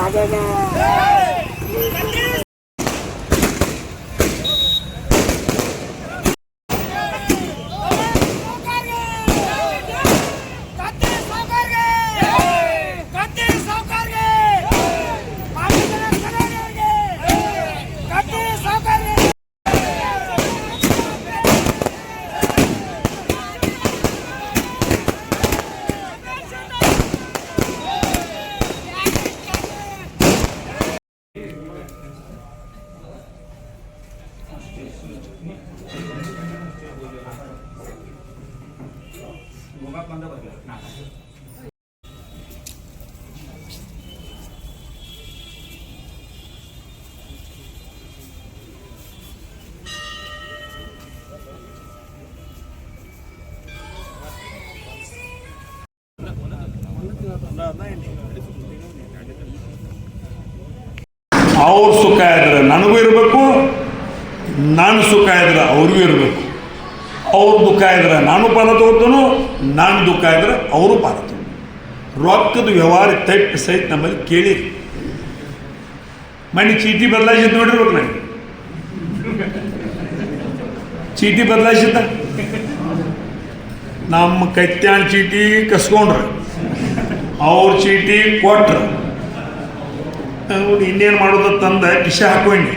Nah, nah, nah. ಬೇಕು ಡ್ಯಾಡಿಗೆ ಅವ್ರ ಸುಖ ಇದ್ರೆ ನನಗೂ ಇರಬೇಕು, ನಾನು ಸುಖ ಇದ್ರ ಅವ್ರಿಗೂ ಇರಬೇಕು. ಅವ್ರ ದುಃಖ ಇದ್ರ ನಾನು ಪಾಲ ತಗೋತಾನು ನಾನು ದುಃಖ ಇದ್ರೆ ಅವರು ತಗೋ ರೊಕ್ಕದ ವ್ಯವಹಾರ ತಪ್ಪಿ ಸಹಿತ ನಮ್ಮಲ್ಲಿ ಕೇಳಿರಿ ಮನೆ ಚೀಟಿ ಬದಲಾಯಿಸಿದ್ ನೋಡಿರ್ಬೇಕು ನನಗೆ. ಚೀಟಿ ಬದಲಾಯಿಸಿದ್ದ? ನಮ್ಮ ಕೈತ್ಯಾನ್ ಚೀಟಿ ಕಸ್ಕೊಂಡ್ರು. ಅವ್ರ ಚೀಟಿ ಕೊಟ್ರು. ಇನ್ನೇನು ಮಾಡೋದು ತಂದ ಕಿಶೆ ಹಾಕೊಂಡಿ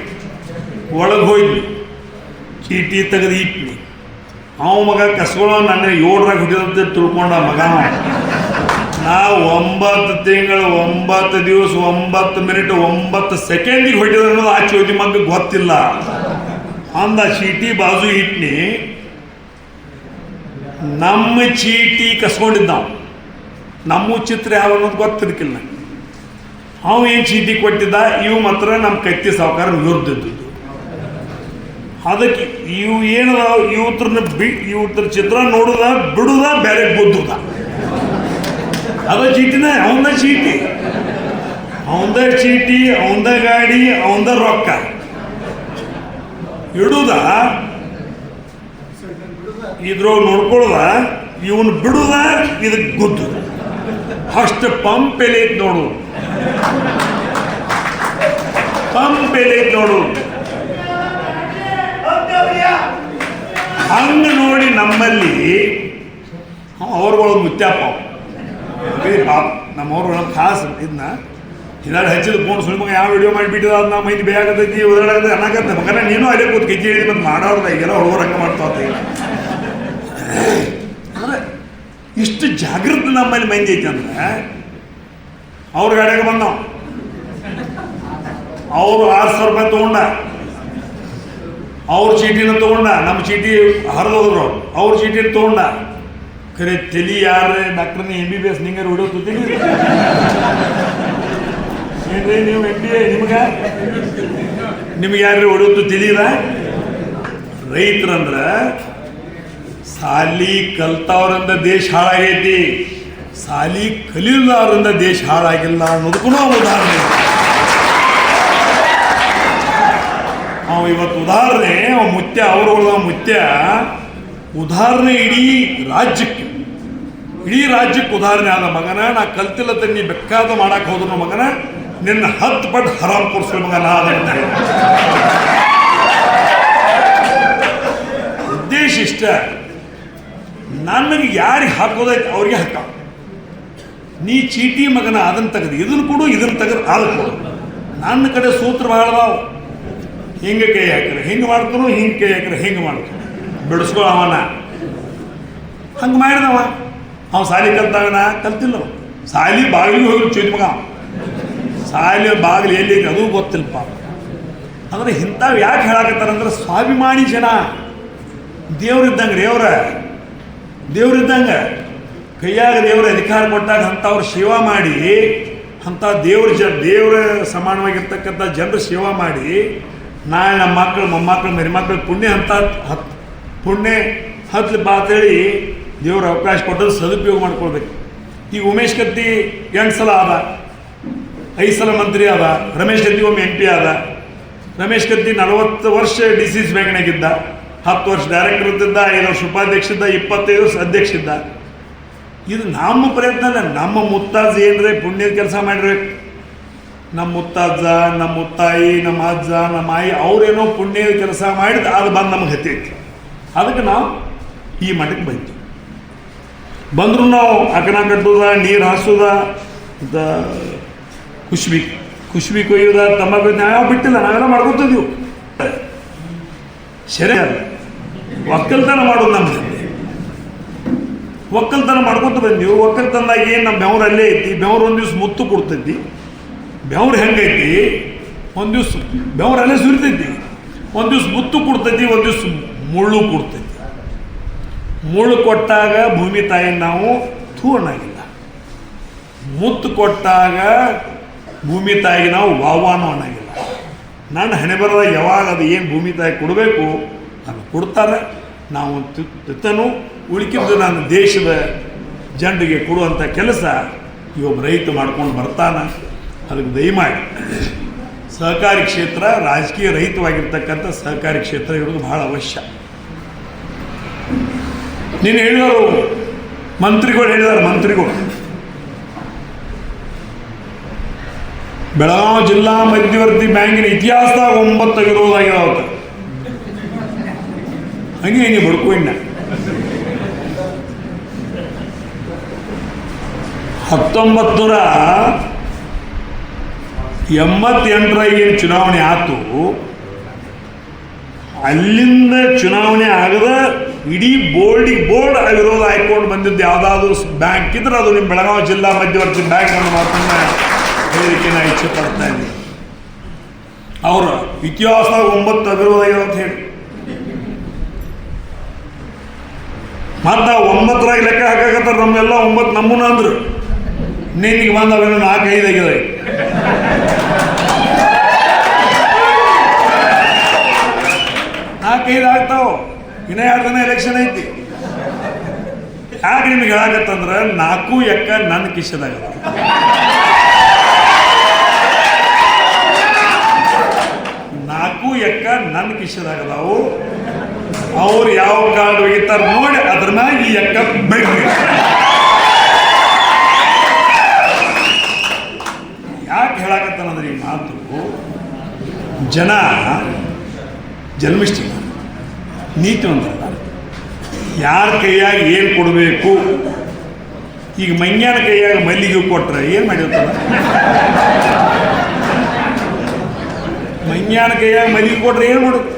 ಒಳಗೆ ಹೋಯ್ತು ಚೀಟಿ ತೆಗೆದು ಇಟ್ನಿ. ಅವ ಮಗ ಕಸ್ಕೊಳ್ಳೋ ನನ್ನ ಏಳರಾಗ ಹುಟ್ಟಿದಂತೆ ತಿಳ್ಕೊಂಡ ಮಗ. ನಾ ಒಂಬತ್ತು ತಿಂಗಳು, ಒಂಬತ್ತು ದಿವಸ, ಒಂಬತ್ತು ಮಿನಿಟ್, ಒಂಬತ್ತು ಸೆಕೆಂಡಿಗೆ ಹೊಟ್ಟಿದ ಅನ್ನೋದು ಆ ಚೋದಿ ಮಗ ಗೊತ್ತಿಲ್ಲ. ಅಂದ ಚೀಟಿ ಬಾಜು ಇಟ್ನಿ. ನಮ್ಮ ಚೀಟಿ ಕಸ್ಕೊಂಡಿದ್ದ ನಾವು. ನಮ್ಮ ಚಿತ್ರ ಯಾವ ಅನ್ನೋದು ಗೊತ್ತಿರ್ಕಿಲ್ಲ. ಅವ ಏನು ಚೀಟಿ ಕೊಟ್ಟಿದ್ದ? ಇವು ಮಾತ್ರ ನಮ್ಮ ಕತ್ತಿ ಸಾವುಕಾರ ವಿರುದ್ಧದ್ದು. ಅದಕ್ಕೆ ಇವು ಏನದ ಇವತ್ರನ್ನ ಬಿ ಇವತ್ರ ಚಿತ್ರ ನೋಡುದ, ಬಿಡುದ ಬೇರೆ ಬುದ್ಧದ. ಅದ ಚೀಟಿನ, ಅವಂದ ಚೀಟಿ. ಅವಂದ ಚೀಟಿ, ಅವಂದ ಗಾಡಿ, ಅವಂದ ರೊಕ್ಕ. ಇಡುದ, ಇದ್ರೊಳಗೆ ನೋಡ್ಕೊಳ್ದ, ಇವನು ಬಿಡುದ ಇದಕ್ಕೆ ಗುದ್ದು. ಅಷ್ಟು ಪಂಪ್ ಎಲೆ ನೋಡು. ಪಂಪ್ ಎಲೆ ನೋಡು. ಹಂಗ ನೋಡಿ ನಮ್ಮಲ್ಲಿ ಅವ್ರಗಳು ಮುತ್ಯಾಪ. ಪಾಪ, ನಮ್ಮವ್ರ ಖಾಸ್ ಇದನ್ನ ಹಿದಾಡ್ ಹಚ್ಚಿದ ಫೋನ್ ಸುಮ್ಮನೆ ಯಾವ ವಿಡಿಯೋ ಮಾಡಿಬಿಟ್ಟಿದ ನಮ್ಮ ಮೈದು ಬೇಕಾಗತ್ತೈತಿ ಉದಾಹರಣೆ ಅನ್ನಕತ್ತೆ ಮಗನ ನೀನು ಅದೇ ಕೂತ್ ಗೆಜ್ಜೆ ಹಿಡಿದು ಮತ್ತೆ ಮಾಡೋರ್ದ ಈಗೆಲ್ಲ ಹುಡುಗರು ಮಾಡ್ತಾ ಅಂದ್ರೆ ಇಷ್ಟು ಜಾಗೃತಿ ನಮ್ಮಲ್ಲಿ ಮಂದಿ ಐತಿ ಅಂದ್ರೆ, ಅವ್ರ ಗಾಡಿಯಾಗ ಬಂದವ. ಅವರು ಆರು ಸಾವಿರ ರೂಪಾಯಿ ತಗೊಂಡ ಅವ್ರ ಚೀಟಿನ ತೊಗೊಂಡ, ನಮ್ಮ ಚೀಟಿ ಹರಿದೋದ್ರು ಅವ್ರ ಚೀಟಿನ ತೊಗೊಂಡ. ಖರೆ ತಲಿ ಯಾರೇ ಡಾಕ್ಟರ್ನ ಎಂ ಬಿ ಬಿ ಎಸ್ ನಿಂಗೆ ಹೊಡಿಯೋ ತುತ್ತೀನಿ ಏನ್ರಿ ನೀವು ಎಂ ಬಿ ನಿಮ್ಗೆ? ನಿಮ್ಗೆ ಯಾರು ಹೊಡಿಯೋದು ತಿಳಿದ ರೈತರಂದ್ರ ಸಾಲಿ ಕಲ್ತವ್ರಿಂದ ದೇಶ ಹಾಳಾಗೈತಿ. ಸಾಲಿ ಕಲಿಲಾರ್ದಿಂದ ದೇಶ ಹಾಳಾಗಿಲ್ಲ ಅನ್ನೋದಕ್ಕೂ ಉದಾಹರಣೆ. ಅವ ಇವತ್ತು ಉದಾಹರಣೆ ಮುತ್ಯ ಅವರುಗಳ ಮುತ್ಯ, ಉದಾಹರಣೆ ಇಡೀ ರಾಜ್ಯಕ್ಕೆ ಇಡೀ ರಾಜ್ಯಕ್ಕೆ ಉದಾಹರಣೆ ಆದ ಮಗನ, ನಾ ಕಲ್ತಿಲ್ಲ ತನ್ನಿ ಬೆಕ್ಕಾದ ಮಾಡಕ್ಕೆ ಹೋದ್ರು ಮಗನ, ನಿನ್ನ ಹತ್ತು ಪಟ್ಟು ಹರಾಮ್ ಕೊಡ್ಸೋ ಮಗನ ಆದಂತ ಉದ್ದೇಶ ಇಷ್ಟ ನನಗೆ ಯಾರಿಗೆ ಹಾಕೋದೈತೆ ಅವ್ರಿಗೆ ಹಾಕ. ನೀ ಚೀಟಿ ಮಗನ ಅದನ್ನ ತೆಗೆದು ಇದನ್ನು ಕೊಡು ಇದನ್ನು ತೆಗೆದು ಅದನ್ನು ಕೊಡು. ನನ್ನ ಕಡೆ ಸೂತ್ರ ಬಹಳ ಹಿಂಗೆ ಕೈ ಹಾಕ್ರೆ, ಹಿಂಗೆ ಮಾಡ್ತಾನು ಹಿಂಗೆ ಕೈ ಹಾಕ್ರೆ, ಹಿಂಗೆ ಮಾಡ್ತಾನೆ ಬಿಡಿಸ್ಕೊ ಅವನ. ಹಂಗೆ ಮಾಡಿದವ. ಅವ ಸಾಲಿ ಕಲ್ತಾವನ ಕಲ್ತಿಲ್ಲ. ಸಾಲಿ ಬಾಗಿಲಿಗೆ ಹೋಗಿ ಚೀಟಿ ಮಗ. ಸಾಲಿ ಬಾಗಿಲು ಎಲ್ಲಿ ಅದು ಗೊತ್ತಿಲ್ಲಪ್ಪ. ಅಂದ್ರೆ ಇಂಥವು ಯಾಕೆ ಹೇಳಕತ್ತಾರಂದ್ರೆ ಸ್ವಾಭಿಮಾನಿ ಜನ. ದೇವ್ರಿದ್ದಂಗೆ ರೀ ಅವ್ರ. ದೇವ್ರಿದ್ದಂಗೆ ಕೈಯಾಗ ದೇವ್ರ ಅಧಿಕಾರ ಕೊಟ್ಟಾಗ ಅಂಥವ್ರು ಸೇವಾ ಮಾಡಿ, ಅಂಥ ದೇವ್ರ ಜ ದೇವ್ರ ಸಮಾನವಾಗಿರ್ತಕ್ಕಂಥ ಜನರು ಸೇವಾ ಮಾಡಿ ನಾಳೆ ನಮ್ಮ ಮಕ್ಕಳು, ಮೊಮ್ಮಕ್ಕಳು ಮರಿಮಕ್ಕಳು ಪುಣ್ಯ ಅಂತ ಹತ್ ಪುಣ್ಯ ಹತ್ಲಿ ಬಾ ಅಂತೇಳಿ ದೇವ್ರ ಅವಕಾಶ ಕೊಟ್ಟದ್ದು ಸದುಪಯೋಗ ಮಾಡ್ಕೊಳ್ಬೇಕು. ಈ ಉಮೇಶ್ ಕತ್ತಿ ಎಂಟು ಸಲ ಆದ. ಐದು ಸಲ ಮಂತ್ರಿ ಆದ. ರಮೇಶ್ ಕತ್ತಿ ಒಮ್ಮೆ ಎಂ ಪಿ ಆದ. ರಮೇಶ್ ಕತ್ತಿ ನಲವತ್ತು ವರ್ಷ ಡಿ ಸಿ ಸಿ ಬ್ಯಾಂಕ್ನಾಗಿದ್ದ. ಹತ್ತು ವರ್ಷ ಡೈರೆಕ್ಟರ್ ಇದ್ದಿದ್ದ, ಐದು ವರ್ಷ ಉಪಾಧ್ಯಕ್ಷ ಇದ್ದ, ಇಪ್ಪತ್ತೈದು ವರ್ಷ ಅಧ್ಯಕ್ಷ ಇದ್ದ. ಇದು ನಮ್ಮ ಪ್ರಯತ್ನ ನಮ್ಮ ಮುತ್ತಾಜ್ ಏನ್ರಿ ಪುಣ್ಯದ ಕೆಲಸ ಮಾಡಿರ್ಬೇಕು. ನಮ್ಮ ಮುತ್ತಜ್ಜ, ನಮ್ಮ ಮುತ್ತಾಯಿ, ನಮ್ಮ ಅಜ್ಜ, ನಮ್ಮ ಆಯಿ ಅವರೇನೋ ಪುಣ್ಯದ ಕೆಲಸ ಮಾಡಿದ, ಅದು ಬಂದು ನಮಗೆ ಹತ್ತೈತಿ ಅದಕ್ಕೆ ನಾವು ಈ ಮಠಕ್ಕೆ ಬಂತು ಬಂದರೂ ನಾವು ಅಕನ ಕಟ್ಟುದ, ನೀರು ಹಾಸೋದ ಕುಶ್ಬಿ ಕುಶ್ಬಿ ಕೊಯ್ಯೋದ, ತಂಬಾಕು ನಾವು ಬಿಟ್ಟಿಲ್ಲ, ನಾವೆಲ್ಲ ಮಾಡ್ಕೊತಿದ್ವು. ಸರಿ ಒಕ್ಕಲ್ತನ ಮಾಡೋದು ನಮ್ಮ ಒಕ್ಕಲ್ತನ ಮಾಡ್ಕೊತ ಬಂದೀವಿ. ಒಕ್ಕಲ್ತನದಾಗ ಏನು ನಮ್ಮ ಬೆವ್ರು ಅಲ್ಲೇ ಐತಿ ಬೆವ್ರು ಒಂದು ದಿವ್ಸ ಮುತ್ತು ಕೊಡ್ತೈತಿ ಬೆವ್ರು ಹೆಂಗೈತಿ? ಒಂದು ದಿವ್ಸ ಅಲೆ ಸುರಿತೈತಿ. ಒಂದು ದಿವ್ಸ ಮುತ್ತು ಕೊಡ್ತೈತಿ, ಒಂದು ದಿವ್ಸ ಮುಳ್ಳು ಕೊಡ್ತೈತಿ. ಮುಳ್ಳು ಕೊಟ್ಟಾಗ ಭೂಮಿ ತಾಯಿ ನಾವು ಥೂಣಾಗಿಲ್ಲ ಮುತ್ತು ಕೊಟ್ಟಾಗ ಭೂಮಿ ತಾಯಿಗೆ ನಾವು ವಾವಾನು ಅನ್ನಂಗಿಲ್ಲ. ನನ್ನ ಹಣೆ ಬರದ ಯಾವಾಗ ಅದು ಏನು ಭೂಮಿ ತಾಯಿ ಕೊಡಬೇಕು? ನಾನು ಕೊಡ್ತಾರೆ. ನಾವು ತಿತ್ತನು, ಉಳಿಕಿದ್ದು ನನ್ನ ದೇಶದ ಜನರಿಗೆ ಕೊಡುವಂಥ ಕೆಲಸ ಇವೊಬ್ಬ ರೈತ ಮಾಡ್ಕೊಂಡು ಬರ್ತಾನೆ. ಅದಕ್ಕೆ ದಯಮಾಡಿ. ಸಹಕಾರಿ ಕ್ಷೇತ್ರ ರಾಜಕೀಯ ರಹಿತವಾಗಿರ್ತಕ್ಕಂಥ ಸಹಕಾರಿ ಕ್ಷೇತ್ರ ಇರೋದು ಬಹಳ ಅವಶ್ಯ. ನೀನು ಹೇಳಿದವರು ಮಂತ್ರಿಗಳು ಹೇಳಿದಾರೆ, ಮಂತ್ರಿಗಳು. ಬೆಳಗಾವಿ ಜಿಲ್ಲಾ ಮಧ್ಯವರ್ತಿ ಬ್ಯಾಂಕಿನ ಇತಿಹಾಸದಾಗ ಒಂಬತ್ತು ಆಗಿರೋದಾಗಿರೋದು ಹಂಗೆ ಹಿಂಗೆ ಬಡ್ಕೊಂಡ ಹತ್ತೊಂಬತ್ತು ನೂರ ಎಂಬತ್ತೆಂಟರ ಏನು ಚುನಾವಣೆ ಆಯ್ತು ಅಲ್ಲಿಂದ ಚುನಾವಣೆ ಆಗದ ಇಡೀ ಬೋರ್ಡಿಗೆ ಬೋರ್ಡ್ ವಿರೋಧ ಹಾಕೊಂಡು ಬಂದಿದ್ದು ಯಾವುದಾದ್ರೂ ಬ್ಯಾಂಕ್ ಇದ್ರೆ ಅದು ನಿಮ್ಮ ಬೆಳಗಾವಿ ಜಿಲ್ಲಾ ಮಧ್ಯವರ್ತಿ ಬ್ಯಾಂಕ್ ಅನ್ನೋ ಹೇಳಿಕೆ ನಾ ಇಚ್ಛೆ ಪಡ್ತಾ ಇದ್ದೀನಿ. ಅವರ ಇತಿಹಾಸದಾಗ ಒಂಬತ್ತು ಆಗ್ಯಾವ ಅಂತ ಹೇಳಿ. ಮತ್ತು ಒಂಬತ್ತರಾಗ ಲೆಕ್ಕ ಹಾಕಾಕತ್ತಾರ ನಮ್ಮೆಲ್ಲ, ಒಂಬತ್ತು ನಮ್ಮನ್ನ ಅಂದ್ರು. ನೀನಿಗೆ ಬಂದವೇನು ನಾಲ್ಕು ಐದು ಆಗಿದೆ ನಾಲ್ಕೈದು ಆಗ್ತಾವ ಇನ್ನೇ ಎರಡು ದಿನ ಎಲೆಕ್ಷನ್ ಐತಿ. ಯಾಕೆ ನಿಮ್ಗೆ ಹೇಳಾಗತ್ತಂದ್ರೆ ನಾಲ್ಕು ಎಕ್ಕ ನನ್ನ ಕಿಶದಾಗ ನಾಲ್ಕು ಎಕ್ಕ ನನ್ನ ಕಿಶದಾಗ ಅದಾವು ಅವ್ರು ಯಾವ ಕಾರ್ಡ್ ಒಗಿತಾರ ನೋಡಿ ಅದ್ರ ಮ್ಯಾಗ ಈ ಎಕ್ಕ ಬೆಳ್ರಿ ಯಾಕೆ ಹೇಳಾಕತ್ತಾನಂದ್ರೆ ಈ ಮಾತು ಜನ ಜನ್ಮಿಷ್ಠ ನೀತಿವಂತರಲ್ಲ ಯಾರ ಕೈಯಾಗ ಏನು ಕೊಡಬೇಕು? ಈಗ ಮಂಗ್ಯಾನ ಕೈಯಾಗ ಮಲ್ಲಿಗೆ ಕೊಟ್ಟರೆ ಏನು ಮಾಡಿರ್ತಾರ? ಮಂಗ್ಯಾನ ಕೈಯಾಗ ಮಲ್ಲಿಗೆ ಕೊಟ್ರೆ ಏನು ಮಾಡೋದು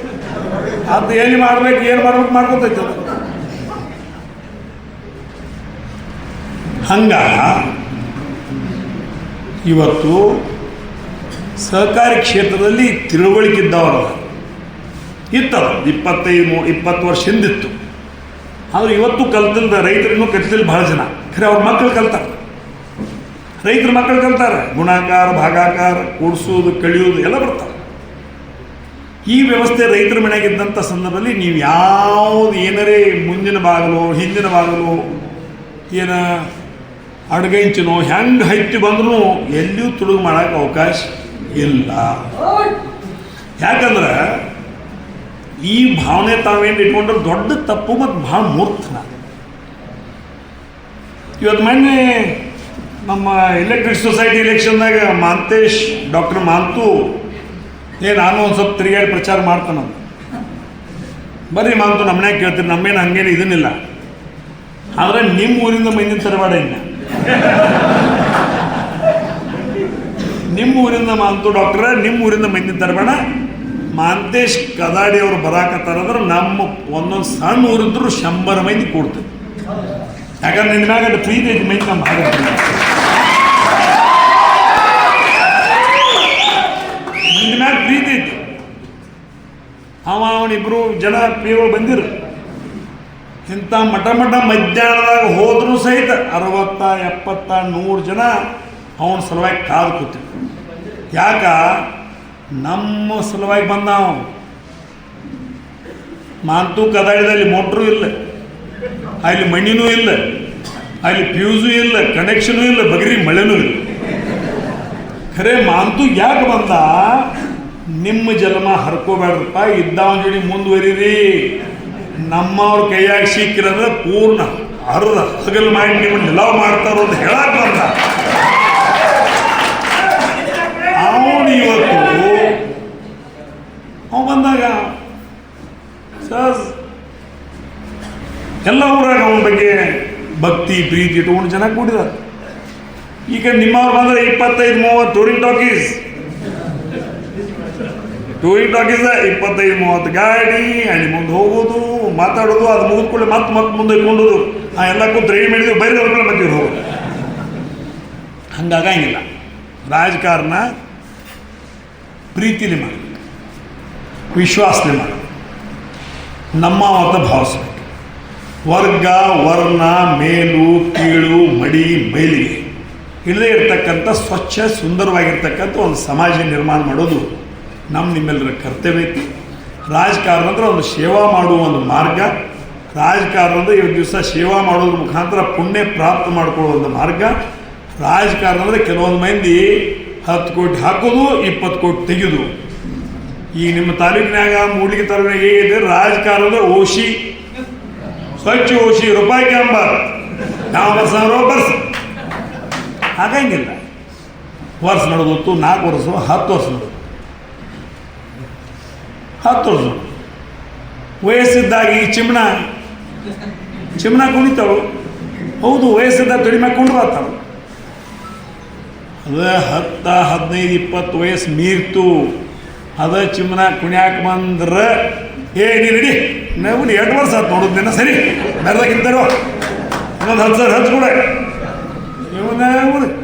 ಅದು ಎಲ್ಲಿ ಮಾಡ್ಬೇಕು, ಏನು ಮಾಡಬೇಕು ಮಾಡ್ಕೊತೈತೆ ಹಂಗ ಇವತ್ತು ಸಹಕಾರಿ ಕ್ಷೇತ್ರದಲ್ಲಿ ತಿಳುವಳಿಕೆ ಇದ್ದವರು ಇತ್ತದ ಇಪ್ಪತ್ತೈದು ಮೂ- ಇಪ್ಪತ್ತು ವರ್ಷ ಹಿಂದಿತ್ತು. ಆದ್ರೆ ಇವತ್ತು ಕಲ್ತಿಲ್ದ ರೈತರಿನ್ನೂ ಕಲ್ತಿಲ್ಲ ಭಾಳ ಜನ. ಖರೆ ಅವ್ರ ಮಕ್ಕಳು ಕಲ್ತಾರೆ. ರೈತರ ಮಕ್ಕಳು ಕಲ್ತಾರೆ. ಗುಣಾಕಾರ, ಭಾಗಾಕಾರ, ಕೂಡಿಸೋದು, ಕಳಿಯೋದು ಎಲ್ಲ ಬರ್ತಾರೆ ಈ ವ್ಯವಸ್ಥೆ ರೈತರ ಮನೆಯಾಗಿದ್ದಂಥ ಸಂದರ್ಭದಲ್ಲಿ ನೀವು ಯಾವುದು ಏನರೇ ಮುಂದಿನ ಬಾಗಿಲು, ಹಿಂದಿನ ಬಾಗಿಲು, ಏನ ಅಡ್ಗಂಚಿನೋ, ಹೆಂಗೆ ಹತ್ತಿ ಬಂದ್ರೂ ಎಲ್ಲಿಯೂ ತುಳುಗು ಮಾಡೋಕ್ಕೆ ಅವಕಾಶ ಇಲ್ಲ. ಯಾಕಂದ್ರೆ ಈ ಭಾವನೆ ತಾವೇನು ಇಟ್ಕೊಂಡ್ರೆ ದೊಡ್ಡ ತಪ್ಪು ಮತ್ತು ಭಾಳ ಮೂರ್ತನ ಇವತ್ತು ಮೊನ್ನೆ ನಮ್ಮ ಎಲೆಕ್ಟ್ರಿಕ್ ಸೊಸೈಟಿ ಎಲೆಕ್ಷನ್ದಾಗ ಮಾಂತೇಶ್, ಡಾಕ್ಟರ್ ಮಾಂತು, ಏ, ನಾನು ಒಂದು ಸ್ವಲ್ಪ ತಿರುಗಾಡಿ ಪ್ರಚಾರ ಮಾಡ್ತಾನ ಬರ್ರಿ ಮಾಂತು ನಮ್ನೇ ಕೇಳ್ತೀರಿ, ನಮ್ಮೇನು ಹಂಗೇನು ಇದನ್ನಿಲ್ಲ. ಆದರೆ ನಿಮ್ಮ ಊರಿಂದ ಮಂದಿನ ತರಬೇಡ ಇನ್ನ. ನಿಮ್ಮ ಊರಿಂದ ಮಾಂತು ಡಾಕ್ಟ್ರ ನಿಮ್ಮ ಊರಿಂದ ಮಂದಿ ತರಬೇಡ. ಮಾಂತೇಶ್ ಕದಾಡಿ ಅವರು ಬರಾಕತ್ತಾರಂದ್ರೆ ನಮ್ಮ ಒಂದೊಂದು ಸಣ್ಣ ಊರಿದ್ರು ಶಂಬರ ಮಂದಿ ಕೊಡ್ತದೆ. ಯಾಕಂದ್ರೆ ನಿನ್ನ ಮ್ಯಾಗ ಪ್ರೀತಿ ಐತಿ ಮಂದಿ ನಮ್ಮ ಭಾಗ ನಿನ್ನ ಮ್ಯಾಗ ಪ್ರೀತಿ ಐತಿ. ಅವ ಅವನಿಬ್ರು ಜನ ಪ್ರಿಯಗಳು ಬಂದಿರು. ಇಂಥ ಮಠ ಮಠ ಮಧ್ಯಾಹ್ನದಾಗ ಹೋದ್ರೂ ಸಹಿತ ಅರವತ್ತ, ಎಪ್ಪತ್ತ, ನೂರು ಜನ ಅವನ ಸಲುವಾಗಿ ಕಾದು ಕೂತಿದ್ರು. ಯಾಕ? ನಮ್ಮ ಸಲುವಾಗಿ ಬಂದ ಮಾಂತು ಕದಾಳಿದಲ್ಲಿ ಮೋಟ್ರು ಇಲ್ಲ. ಅಲ್ಲಿ ಮಣ್ಣಿನೂ ಇಲ್ಲ. ಅಲ್ಲಿ ಫ್ಯೂಸು ಇಲ್ಲ, ಕನೆಕ್ಷನು ಇಲ್ಲ, ಬಗರಿ ಮಳೆನೂ ಇಲ್ಲ. ಖರೆ ಮಾಂತು ಯಾಕೆ ಬಂದ? ನಿಮ್ಮ ಜನ್ಮ ಹರ್ಕೋಬೇಡ್ರಪ್ಪ ಇದ್ದವನ ಜೋಡಿ ಮುಂದುವರಿರಿ. ನಮ್ಮವ್ರ ಕೈಯಾಗಿ ಸಿಕ್ಕಿರೋದ್ರೆ ಪೂರ್ಣ ಅರ್ಧ ಹಗಲು ಮಾಡಿ ನಿಮ್ಮನ್ನು ಲವ್ ಮಾಡ್ತಾರೋ ಅಂತ ಹೇಳಕ್ ಬಂದ ಅವನು ಇವತ್ತು ಅವ ಬಂದಾಗ, ಸರ್, ಎಲ್ಲ ಊರಾಗ ಅವನ ಬಗ್ಗೆ ಭಕ್ತಿ, ಪ್ರೀತಿ ಇಟ್ಕೊಂಡು ಜನ ಕೂಡಿದಾರೆ. ಈಗ ನಿಮ್ಮವ್ರು ಬಂದ್ರೆ ಇಪ್ಪತ್ತೈದು, ಮೂವತ್ತು ಟೂರಿಂಗ್ ಟಾಕೀಸ್ ಟೂರಿಂಗ್ ಟಾಕೀಸ್ ಇಪ್ಪತ್ತೈದು, ಮೂವತ್ತು ಗಾಡಿ, ಅಲ್ಲಿ ಮುಂದೆ ಹೋಗೋದು, ಮಾತಾಡೋದು, ಅದು ಮುಗಿದ ಕೂಡಲೇ ಮತ್ತೆ ಮತ್ತೆ ಮುಂದೆ ಕೊಂಡೋದು ಆ ಎಲ್ಲ ಕೂತು ರೆಡಿ ಮಾಡಿದ್ವಿ, ಬೈರೆ ಹೊರಗಡೆ ಮತ್ತೆ ಹೋಗೋದು. ಹಂಗಾಗಂಗಿಲ್ಲ ರಾಜಕಾರಣ ಪ್ರೀತಿಲಿ ಮಾಡಿ ವಿಶ್ವಾಸನೆ ನಮ್ಮ ಅಂತ ಭಾವಿಸ್ಬೇಕು ವರ್ಗ, ವರ್ಣ, ಮೇಲು, ಕೀಳು, ಮಡಿ ಮೈಲಿಗೆ ಇಲ್ಲದೇ ಇರತಕ್ಕಂಥ ಸ್ವಚ್ಛ, ಸುಂದರವಾಗಿರ್ತಕ್ಕಂಥ ಒಂದು ಸಮಾಜ ನಿರ್ಮಾಣ ಮಾಡೋದು ನಮ್ಮ ನಿಮ್ಮೆಲ್ಲರ ಕರ್ತವ್ಯ ಐತಿ. ರಾಜಕಾರಣ ಅಂದ್ರೆ ಒಂದು ಸೇವಾ ಮಾಡುವ ಒಂದು ಮಾರ್ಗ ರಾಜಕಾರಣ ಅಂದರೆ ಇವತ್ತು ದಿವಸ ಸೇವಾ ಮಾಡೋದ್ರ ಮುಖಾಂತರ ಪುಣ್ಯ ಪ್ರಾಪ್ತ ಮಾಡಿಕೊಳ್ಳೋ ಒಂದು ಮಾರ್ಗ ರಾಜಕಾರಣ ಅಂದರೆ ಕೆಲವೊಂದು ಮಂದಿ ಹತ್ತು ಕೋಟಿ ಹಾಕೋದು, ಇಪ್ಪತ್ತು ಕೋಟಿ ತೆಗೆದು ಈಗ ನಿಮ್ಮ ತಾಲೂಕಿನಾಗ ಮೂಡಿಗೆ ತಾಲೂಕಿನಾಗ ಹೇಗಿದೆ? ರಾಜಕಾರಣದ ಓಶಿ. ಸ್ವಚ್ಛ ಓಶಿ ರೂಪಾಯಿ ಕ್ಯಾಂಬಾರ್ ನಾವು ವರ್ಷ ಬರ್ಸ ಹಾಗಂಗಿಲ್ಲ. ವರ್ಷ ನಡೆದೊತ್ತು, ನಾಲ್ಕು ವರ್ಷ, ಹತ್ತು ವರ್ಷ ನಡೆದು ಹತ್ತು ವರ್ಷ ವಯಸ್ಸಿದ್ದಾಗಿ ಈ ಚಿಮ್ಣ ಚಿಮ್ಣ ಕುಣಿತಾಳು. ಹೌದು ವಯಸ್ಸಿದ್ದಾಗ ಕೊಂಡು ಬರ್ತಾಳು ಅದ ಹತ್ತ, ಹದಿನೈದು, ಇಪ್ಪತ್ತು ವಯಸ್ಸು ಮೀರ್ತು. ಅದ ಚಿಮ್ಮನ ಕುಣ್ಯಾಕ ಬಂದ್ರೆ, ಏ, ನೀ ರೆಡಿ ನಾವು ಎರಡು ವರ್ಷ ಆತು ನೋಡೋದು ನಿನ್ನ ಸರಿ. ಬೆರದಾಗಿದ್ದರು ಇನ್ನೊಂದು ಹತ್ತು ಸಾವಿರ ಹಚ್ಚು ಕೂಡ. ಇವನ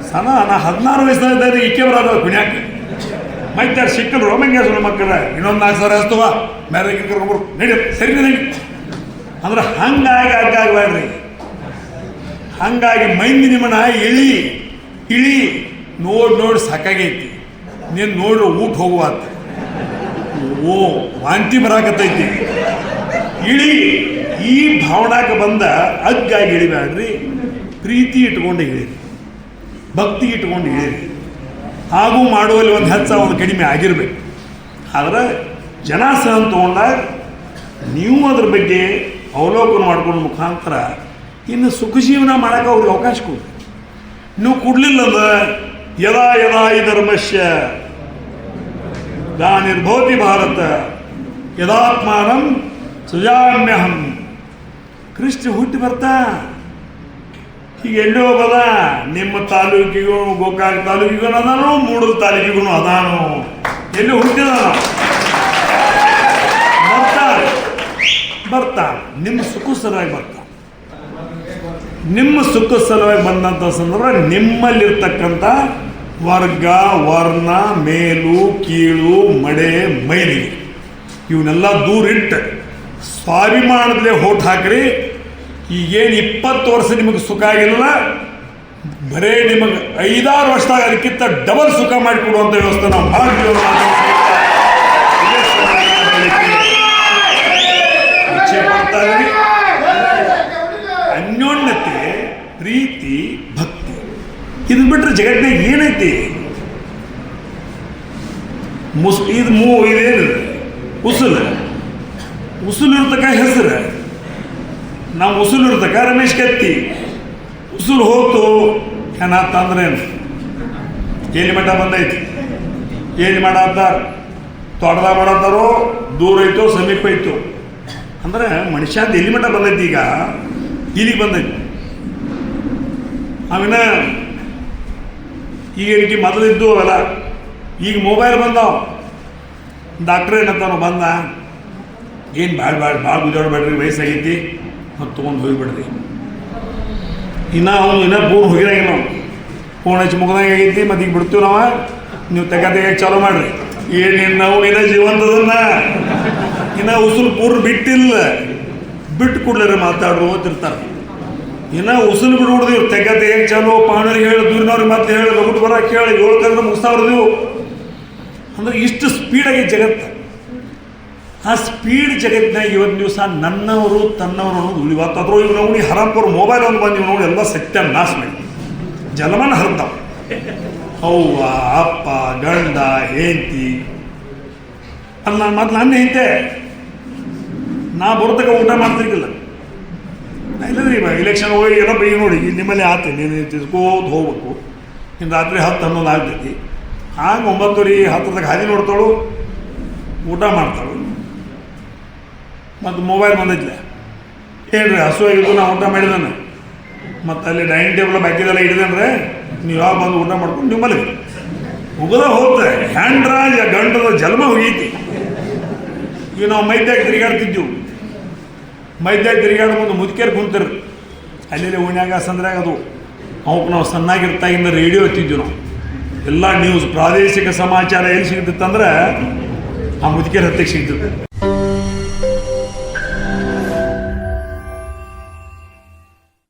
ಸನ, ನಾ ಹದಿನಾರು ವಯಸ್ಸಿನಾಗ ಇಕ್ಕೆ ಬರೋದು ಕುಣ್ಯಾಕ. ಮತ್ತೆ ಸಿಕ್ಕರು ರೋಮಂಗ್ಯ ಸುಳ್ಳು ಮಕ್ಕಳ. ಇನ್ನೊಂದು ನಾಲ್ಕು ಸಾವಿರ ಹಸ್ತವ ಬೇರೆ. ಕರ್ಕೊಂಡ್ಬರು ನಡಿ, ಸರಿ, ನಡಿ. ಅಂದ್ರೆ ಹಂಗಾಗಿ ಅಡ್ಡಾಗಬೇಡ್ರಿ ಹಂಗಾಗಿ ಮೈಂದಿ ನಿಮ್ಮನ್ನ ಇಳಿ ಇಳಿ, ನೋಡಿ ನೋಡಿ ಸಾಕಾಗೈತಿ. ನೀನು ನೋಡ್ರಿ ಊಟ ಹೋಗುವಾತ. ಓ, ವಾಂತಿ ಬರಾಕತ್ತೈತಿ. ಇಳಿ, ಈ ಭಾವನಾಕ ಬಂದ ಅಗ್ಗಾಗಿ ಇಳಿಬೇಡ್ರಿ ಪ್ರೀತಿ ಇಟ್ಕೊಂಡು ಇಳಿರಿ ಭಕ್ತಿ ಇಟ್ಕೊಂಡು ಇಳಿರಿ ಹಾಗೂ ಮಾಡುವಲ್ಲಿ ಒಂದು ಹೆಚ್ಚು ಒಂದು ಕಡಿಮೆ ಆಗಿರ್ಬೇಕು. ಆದರೆ ಜನ ಸಹ ತೊಗೊಂಡಾಗ ನೀವು ಅದ್ರ ಬಗ್ಗೆ ಅವಲೋಕನ ಮಾಡ್ಕೊಂಡು ಮುಖಾಂತರ ಇನ್ನು ಸುಖ ಜೀವನ ಮಾಡೋಕೆ ಅವ್ರಿಗೆ ಅವಕಾಶ ಕೊಡಿ ನೀವು ಕೊಡಲಿಲ್ಲ ಅಂದ್ರೆ ಯದಾ ಯದಾ ಈ ಧರ್ಮಶ್ಯ ನಿರ್ಭವತಿ ಭಾರತ. ಯದಾತ್ಮಾನಂ ಸುಜಾಮ್ಯಹಂ. ಕೃಷ್ಣ ಹುಟ್ಟಿ ಬರ್ತಾ? ಈಗ ಎಲ್ಲೋ ಬದ ನಿಮ್ಮ ತಾಲೂಕಿಗೂ, ಗೋಕಾಕ್ ತಾಲೂಕಿಗೂ ಅದಾನು, ಮೂಡೂರು ತಾಲೂಕಿಗೂ ಅದಾನು? ಎಲ್ಲಿ ಹುಟ್ಟಿದಾನ? ಬರ್ತಾರೆ. ಬರ್ತಾನೆ ನಿಮ್ಮ ಸುಖ ಸಲುವಾಗಿ ಬರ್ತಾನೆ ನಿಮ್ಮ ಸುಖ ಸಲುವಾಗಿ ಬಂದಂಥ ಸಂದರ್ಭ ನಿಮ್ಮಲ್ಲಿರ್ತಕ್ಕಂಥ ವರ್ಗ, ವರ್ಣ, ಮೇಲು, ಕೀಳು, ಮಡೆ, ಮೈಲಿ. ಇವನ್ನೆಲ್ಲ ದೂರಿಟ್ಟು. ಸ್ವಾಭಿಮಾನದಲ್ಲೇ ಹೋಟ್ ಹಾಕ್ರಿ. ಈಗೇನು ಇಪ್ಪತ್ತು ವರ್ಷ ನಿಮಗೆ ಸುಖ ಆಗಿಲ್ಲ ಬರೇ ನಿಮಗೆ ಐದಾರು ವರ್ಷದಾಗ ಅದಕ್ಕಿಂತ ಡಬಲ್ ಸುಖ ಮಾಡಿಕೊಡುವಂಥ ವ್ಯವಸ್ಥೆ ನಾವು ಮಾಡ್ತೀವಿ ಅನ್ನೋ ಇಚ್ಛೆ ಪಡ್ತಾ ಇದ್ದೀವಿ ಅನ್ಯೋನ್ಯತೆ ಪ್ರೀತಿ ಭಕ್ತಿ ಇದನ್ನ ಬಿಟ್ರೆ ಜಗತ್ತಿನಾಗ ಏನೈತಿ? ಮುಸ್, ಇದು ಮೂ, ಇದೇನು? ಉಸುಲ್. ಉಸುಲು ಇರ್ತಕ್ಕ ಹೆಸರು. ನಾವು ಉಸುಲು ಇರ್ತಕ್ಕ ರಮೇಶ್ ಕತ್ತಿ. ಉಸುಲು ಹೋತು ಏನು ಏನು? ಮಠ ಬಂದೈತಿ. ಎಲ್ಲಿ ಮಾಡತ್ತಾರ ತೋಟದಾಗ ಮಾಡತ್ತಾರೋ ದೂರ ಐತೋ, ಸಮೀಪ ಐತೋ. ಅಂದ್ರೆ ಮನುಷ್ಯ ಎಲ್ಲಿ ಮಠ ಬಂದೈತಿ ಈಗ. ಇಲ್ಲಿಗೆ ಬಂದೈತಿ. ಆಮೇಲೆ ಈಗ ಏನಕ್ಕೆ ಮೊದಲಿದ್ದು ಅವೆಲ್ಲ ಈಗ ಮೊಬೈಲ್ ಬಂದಾವ. ಡಾಕ್ಟ್ರ್ ಏನಂತಾನೋ ಬಂದ. ಏನು ಭಾಳ ಭಾಳ ಭಾಳ ಗುಜಾಡ್ಬೇಡ್ರಿ, ವಯಸ್ಸಾಗೈತಿ. ಮತ್ತು ತೊಗೊಂಡು ಹೋಗಿಬಿಡ್ರಿ. ಇನ್ನೂ ಅವನು ಇನ್ನೂ ಪೂರ್ಣ ಹೋಗಿರಾಗಿ ನಾವು ಫೋನ್ ಹಚ್ಚಿ ಮುಗ್ದಂಗೆ ಆಗೈತಿ, ಮತ್ತು ಈಗ ಬಿಡ್ತೀವಿ ನಾವು. ನೀವು ತೆಗ ತೆಗಿಯಕ್ಕೆ ಚಾಲೂ ಮಾಡ್ರಿ. ಏನು ನಾವು ಇನ್ನೂ ಜೀವಂತದನ್ನ. ಇನ್ನೂ ಉಸಿರು ಪೂರ್ ಬಿಟ್ಟಿಲ್ಲ. ಬಿಟ್ಟು ಕೂಡಲೇ ಮಾತಾಡ್ರು ಓದ್ತಿರ್ತಾರೆ ಇನ್ನು ಉಸಿರು ಬಿಡ್ಬಿಡ್ದು ಇವ್ರು ತೆಗ ಏನ್ ಚಾಲು? ಪಾಣರಿಗೆ ಹೇಳಿ ದೂರಿನವ್ರಿಗೆ ಮತ್ತೆ ಹೇಳಿ ಲಗುಟ್ ಬರಕ್ಕೆ ಹೇಳಿ ಏಳು ಕಂದ್ರೆ ಮುಗಿಸ್ತಾವ್ರದು ಅಂದ್ರೆ ಇಷ್ಟು ಸ್ಪೀಡಾಗಿ ಜಗತ್ತು ಆ ಸ್ಪೀಡ್ ಜಗತ್ತಿನಾಗ ಇವತ್ತು ದಿವಸ ನನ್ನವರು, ತನ್ನವರು ಅನ್ನೋದು ಇವತ್ತು ಅದ್ರ ಇವ್ರು ನೋಡಿ ಹರಂಪುರ ಮೊಬೈಲ್ ಒಂದು ಬಂದು ಇವ್ ನೋಡಿ, ಎಲ್ಲ ಸತ್ಯ ನಾಶ ಮಾಡಿ ಜಲಮನ ಹರಿತಾವ. ಅವ್ವ, ಅಪ್ಪ, ಗಂಡ, ಹೆಂಡತಿ. ಅಲ್ಲ, ನಾನು ಮೊದ್ಲು ನನ್ನ ಹೆಂಡತೆ. ನಾ ಬರ್ತಕ್ಕ ಊಟ ಮಾಡ್ತಿರ್ಕಿಲ್ಲ ಇಲ್ಲದ್ರಿ ಇಲೆಕ್ಷನ್ ಹೋಗಿ ಎಲ್ಲ ಬೈ ನೋಡಿ ನಿಮ್ಮಲ್ಲಿ ಆತು ನೀನು ತಿಳ್ಕೋದು ಹೋಗ್ಬೇಕು. ಇನ್ನು ರಾತ್ರಿ ಹತ್ತು ಹನ್ನೊಂದು ಆಗ್ತೈತಿ. ಹಾಗೆ ಒಂಬತ್ತುವರೆ ಹತ್ತದಾಗ ಹಾದಿ ನೋಡ್ತಾಳು, ಊಟ ಮಾಡ್ತಾಳು. ಮತ್ತು ಮೊಬೈಲ್ ಬಂದೈತ್ಲೆ. ಹೇಳ್ರಿ, ಹಸು ಆಗಿದ್ದು ನಾ ಊಟ ಮಾಡಿದಾನೆ ಮತ್ತು ಅಲ್ಲಿ ಡೈನಿಂಗ್ ಟೇಬಲ್ ಬಾಕಿದೆಲ್ಲ ಹಿಡಿದಂದ್ರೆ ನೀವು ಯಾವಾಗ ಬಂದು ಊಟ ಮಾಡ್ಕೊಂಡು ನಿಮ್ಮಲ್ಲಿ ಮುಗದ ಹ್ಯಾಂಡ್ರ ಹ್ಯಾಂಡ್ರಾಜ ಗಂಡದ ಜನ್ಮ ಹೋಗೈತಿ. ಈಗ ನಾವು ಮೈದ್ಯಾಗ ತಿರುಗಾಡ್ತಿದ್ವು. ಮೈದ್ಯಾಗ ತಿರುಗಾಡ ಮುಂದೆ ಮುದುಕೇರಿ ಕುಂತಿರು. ಅಲ್ಲಿ ಓಣ್ಯಾಗ ಸಂದ್ರಾಗ ಅದು. ಅವಕ್ಕೆ ನಾವು ಸಣ್ಣಾಗಿರ್ತಾಗಿಂದ ರೇಡಿಯೋ ಹತ್ತಿದ್ವಿ ನಾವು. ಎಲ್ಲ ನ್ಯೂಸ್ ಪ್ರಾದೇಶಿಕ ಸಮಾಚಾರ ಎಲ್ಲಿ ಸಿಗ್ತಿತ್ತಂದ್ರೆ ಆ ಮುದುಕೇರಿ ಹತ್ತಿಗೆ ಸಿಗ್ತಿತ್ತು.